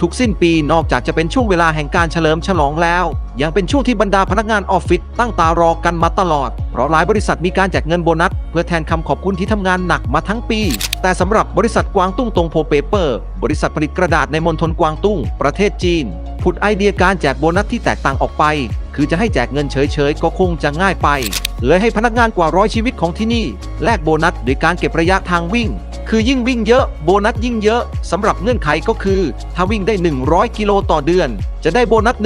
ทุกสิ้นปีนอกจากจะเป็นช่วงเวลาแห่งการเฉลิมฉลองแล้ว ยังเป็นช่วงที่บรรดาพนักงานออฟฟิศตั้งตารอกันมาตลอด เพราะหลายบริษัทมีการแจกเงินโบนัส เพื่อแทนคำขอบคุณที่ทำงานหนักมาทั้งปี แต่สำหรับบริษัทกวางตุ้งตงโพเปเปอร์ บริษัทผลิตกระดาษในมณฑลกวางตุ้ง ประเทศจีนผุดไอเดียการแจกโบนัสที่แตกต่างออกไป คือจะให้แจกเงินเฉยๆก็คงจะง่ายไปเลยให้พนักงานกว่าร้อยชีวิตของที่นี่แลกโบนัสโดยการเก็บระยะทางวิ่ง คือยิ่งวิ่งเยอะโบนัสยิ่งเยอะสำหรับเงื่อนไขก็คือ ถ้าวิ่งได้ 100 กิโลต่อเดือน จะได้โบนัส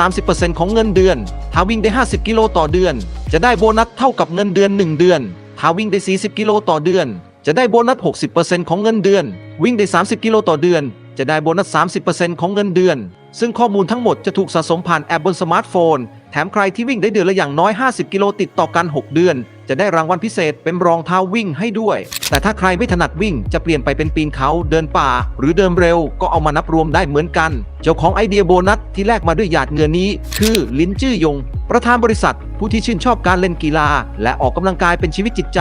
130%ของเงินเดือน ถ้าวิ่งได้ 50 กิโลต่อเดือน จะได้โบนัสเท่ากับเงินเดือน 1 เดือน ถ้าวิ่งได้ 40 กิโลต่อเดือน จะได้โบนัส 60%ของเงินเดือน วิ่งได้ 30 กิโลต่อเดือน จะได้โบนัส 30%ของเงินเดือน ซึ่งข้อมูลทั้งหมดจะถูกสะสมผ่านแอปบนสมาร์ทโฟน แถมใครที่วิ่งได้เดือนละอย่างน้อย 50 กิโลติดต่อกัน 6 เดือน จะได้รางวัลพิเศษเป็นรองเท้าวิ่งให้ด้วย แต่ถ้าใครไม่ถนัดวิ่งจะเปลี่ยนไปเป็นปีนเขาเดินป่า หรือเดินเร็วก็เอามานับรวมได้เหมือนกัน เจ้าของไอเดียโบนัสที่แลกมาด้วยหยาดเงินนี้ คือลินจื้อยง ประธานบริษัท ผู้ที่ชื่นชอบการเล่นกีฬา และออกกำลังกายเป็นชีวิตจิตใจ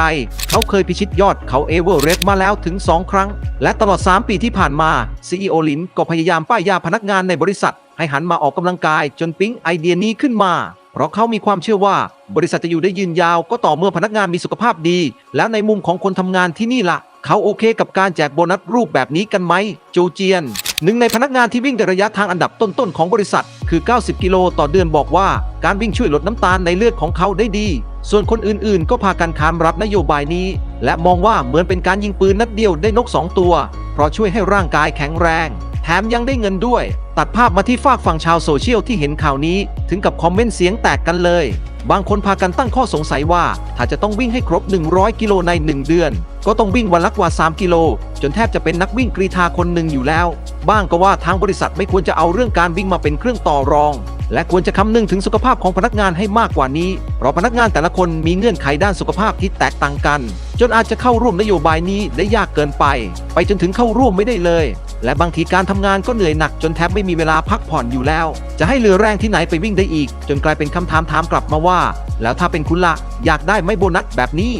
เขาเคยพิชิตยอดเขาเอเวอเรสต์มาแล้วถึง 2 ครั้ง และตลอด 3 ปีที่ผ่านมา CEO ลินก็พยายามป้ายยาพนักงานในบริษัท ให้หันมาออกกำลังกายจนปิ๊งไอเดียนี้ขึ้นมา เพราะเขามีความเชื่อว่า บริษัทจะอยู่ได้ยืนยาวก็ต่อเมื่อพนักงานมีสุขภาพดี แล้วในมุมของคนทำงานที่นี่ละเขาโอเคกับการแจกโบนัสรูปแบบนี้กันไหมโจเจียน หนึ่งในพนักงานที่วิ่งในระยะทางอันดับต้นๆของบริษัท คือ 90 กิโลต่อเดือนบอกว่า การวิ่งช่วยลดน้ำตาลในเลือดของเขาได้ดี ส่วนคนอื่นๆ ก็พากันขานรับนโยบายนี้ และมองว่าเหมือนเป็นการยิงปืนนัดเดียวได้นกสองตัว เพราะช่วยให้ร่างกายแข็งแรง แถมยังได้เงินด้วย ตัดภาพมาที่ฝากฝั่งชาวโซเชียลที่เห็นข่าวนี้ ถึงกับคอมเมนต์เสียงแตกกันเลย บางคนพากันตั้งข้อสงสัยว่า ถ้าจะต้องวิ่งให้ครบ 100 กิโลใน 1 เดือน ก็ต้องวิ่งวันละกว่า 3 กิโล จนแทบจะเป็นนักวิ่งกรีธาคนหนึ่งอยู่แล้ว บ้างก็ว่าทางบริษัทไม่ควรจะเอาเรื่องการวิ่งมาเป็นเครื่องต่อรอง และควรจะคำนึงถึงสุขภาพของพนักงานให้มากกว่านี้ เพราะพนักงานแต่ละคนมีเงื่อนไขด้านสุขภาพที่แตกต่างกัน จนอาจจะเข้าร่วมนโยบายนี้ได้ยากเกินไป ไปจนถึงเข้าร่วมไม่ได้เลย และบางทีการทำงานก็เหนื่อยหนักจนแทบไม่มีเวลาพักผ่อนอยู่แล้ว จะให้เรือแรงที่ไหนไปวิ่งได้อีก จนกลายเป็นคำถามถามกลับมาว่า แล้วถ้าเป็นคุณละอยากได้ไม่โบนัสแบบนี้